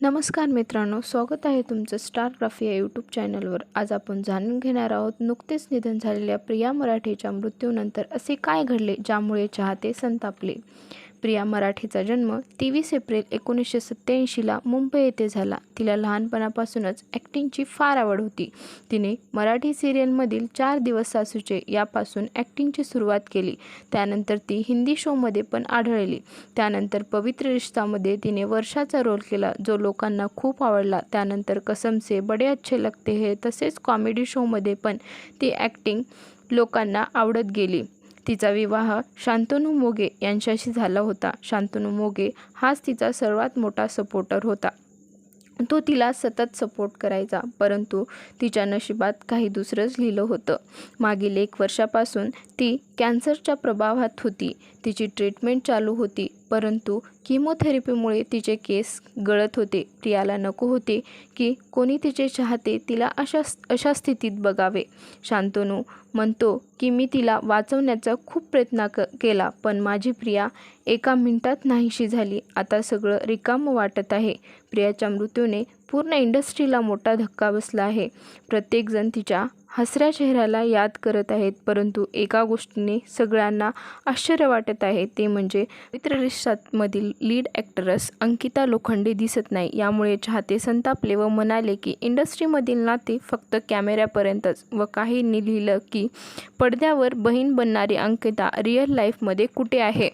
नमस्कार मित्रांनो स्वागत आहे तुमचं स्टारग्राफी या यूट्यूब चॅनलवर आज आपण जाणून घेणार आहोत नुकतेच निधन झालेल्या प्रिया मराठेच्या मृत्यूनंतर असे काय घडले ज्यामुळे चाहते संतापले. प्रिया मराठीचा जन्म तेवीस एप्रिल एकोणीसशे सत्त्याऐंशीला मुंबई येथे झाला. तिला लहानपणापासूनच ॲक्टिंगची फार आवड होती. तिने मराठी सिरियलमधील चार दिवस सासूचे यापासून ॲक्टिंगची सुरुवात केली. त्यानंतर ती हिंदी शोमध्ये पण आढळली. त्यानंतर पवित्र रिश्तामध्ये तिने वर्षाचा रोल केला जो लोकांना खूप आवडला. त्यानंतर कसमसे बडे अच्छे लगते हे तसेच कॉमेडी शोमध्ये पण ती ॲक्टिंग लोकांना आवडत गेली. तिचा विवाह शांतनू मोगे यांच्याशी झाला होता. शांतनू मोगे हाच तिचा सर्वात मोठा सपोर्टर होता. तो तिला सतत सपोर्ट करायचा परंतु तिच्या नशिबात काही दुसरंच लिहिलं होतं. मागील एक वर्षापासून ती कॅन्सरच्या प्रभावात होती. तिची ट्रीटमेंट चालू होती. परंतु किमोथेरपीमुळे तिचे केस गळत होते. प्रियाला नको होते की कोणी तिचे चाहते तिला अशा अशा स्थितीत बघावे. शांतनू म्हणतो की मी तिला वाचवण्याचा खूप प्रयत्न क केला पण माझी प्रिया एका मिनिटात नाहीशी झाली. आता सगळं रिकामं वाटत आहे. प्रियाच्या मृत्यूने पूर्ण इंडस्ट्रीला मोठा धक्का बसला आहे. प्रत्येकजण तिच्या हसऱ्या चेहऱ्याला याद करत आहेत परंतु एका गोष्टीने सगळ्यांना आश्चर्य वाटत आहे ते म्हणजे मित्ररिश्तामधील लीड ॲक्टरस अंकिता लोखंडे दिसत नाही. यामुळे चाहते संतापले व म्हणाले की इंडस्ट्रीमधील नाते फक्त कॅमेऱ्यापर्यंतच व काहींनी लिहिलं की पडद्यावर बहीण बनणारी अंकिता रिअल लाईफमध्ये कुठे आहे?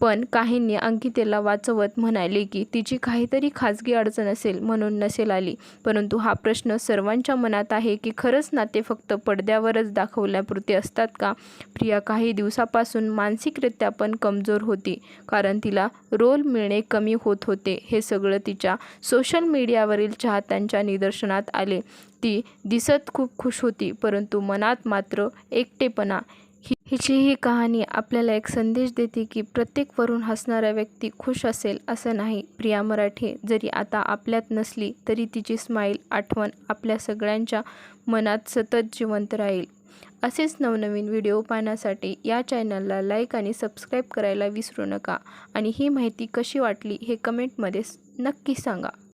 पण काहींनी अंकितेला वाचवत म्हणाले की तिची काहीतरी खाजगी अडचण असेल म्हणून नसेल आली. परंतु हा प्रश्न सर्वांच्या मनात आहे की खरंच नाते फक्त फक्त पडद्यावरच दाखवल्यापुरते असतात का? प्रिया काही दिवसापासून मानसिकरित्या पण कमजोर होती कारण तिला रोल मिळणे कमी होत होते. हे सगळं तिच्या सोशल मीडियावरील चाहत्यांच्या निदर्शनात आले. ती दिसत खूप खुश होती परंतु मनात मात्र एकटेपणा हिची ही कहाणी आपल्याला एक संदेश देते की प्रत्येक वरून हसणारा व्यक्ती खुश असेल असं नाही. प्रिया मराठे जरी आता आपल्यात नसली तरी तिची स्माईल आठवण आपल्या सगळ्यांच्या मनात सतत जिवंत राहील. असेच नवनवीन व्हिडिओ पाहण्यासाठी या चॅनलला लाईक आणि सबस्क्राईब करायला विसरू नका. आणि ही माहिती कशी वाटली हे कमेंटमध्ये नक्की सांगा.